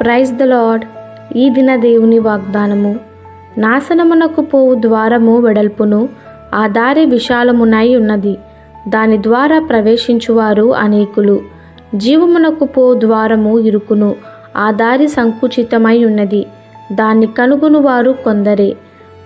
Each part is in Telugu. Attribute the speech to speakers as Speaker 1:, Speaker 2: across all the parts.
Speaker 1: ప్రైజ్ ద లాడ్ ఈ దిన దేవుని వాగ్దానము. నాశనమునకు పోవు ద్వారము వెడల్పును ఆ దారి విశాలమునై ఉన్నది. దాని ద్వారా ప్రవేశించువారు అనేకులు. జీవమునకు పో ద్వారము ఇరుకును ఆ దారి సంకుచితమై ఉన్నది. దాన్ని కనుగొను వారు కొందరే.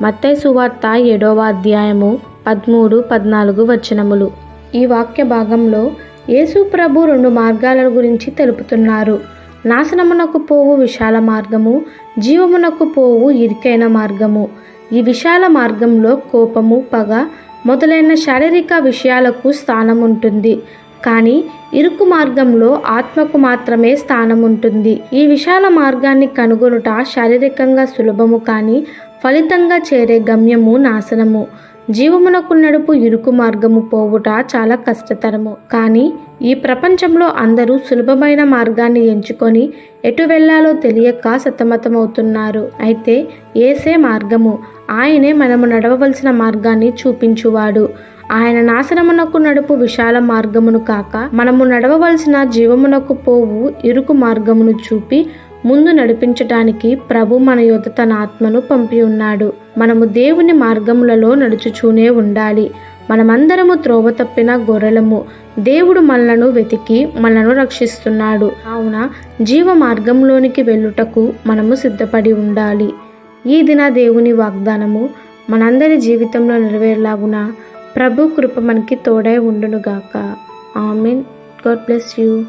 Speaker 1: మత్తయి సువార్త ఏడవ అధ్యాయము పదమూడు పద్నాలుగు వచనములు. ఈ వాక్య భాగంలో యేసు ప్రభు రెండు మార్గాల గురించి తెలుపుతున్నారు. నాశనమునకు పోవు విశాల మార్గము జీవమునకు పోవు ఇరుకైన మార్గము. ఈ విశాల మార్గంలో కోపము పగ మొదలైన శారీరక విషయాలకు స్థానం ఉంటుంది కానీ ఇరుకు మార్గంలో ఆత్మకు మాత్రమే స్థానం ఉంటుంది ఈ విశాల మార్గాన్ని కనుగొనుట శారీరకంగా సులభము కానీ ఫలితంగా చేరే గమ్యము నాశనము. జీవమునకు నడుపు ఇరుకు మార్గము పోవుట చాలా కష్టతరము. కానీ ఈ ప్రపంచంలో అందరూ సులభమైన మార్గాన్ని ఎంచుకొని ఎటు వెళ్ళాలో తెలియక సతమతమవుతున్నారు. అయితే ఏసే మార్గము ఆయనే మనము నడవవలసిన మార్గాన్ని చూపించువాడు. ఆయన నాశనమునకు నడుపు విశాల మార్గమును కాక మనము నడవవలసిన జీవమునకు పోవు ఇరుకు మార్గమును చూపి ముందు నడిపించటానికి ప్రభు మన యొద్ తన ఆత్మను పంపి ఉన్నాడు. మనము దేవుని మార్గములలో నడుచుచూనే ఉండాలి. మనమందరము త్రోవ తప్పిన గొర్రెలము. దేవుడు మనలను వెతికి మనను రక్షిస్తున్నాడు. కావున జీవ మార్గంలోనికి వెళ్ళుటకు మనము సిద్ధపడి ఉండాలి. ఈ దిన దేవుని వాగ్దానము మనందరి జీవితంలో నెరవేరేలాగున? ప్రభు కృప మనకి తోడై ఉండునుగాక. ఆమెన్. God bless you.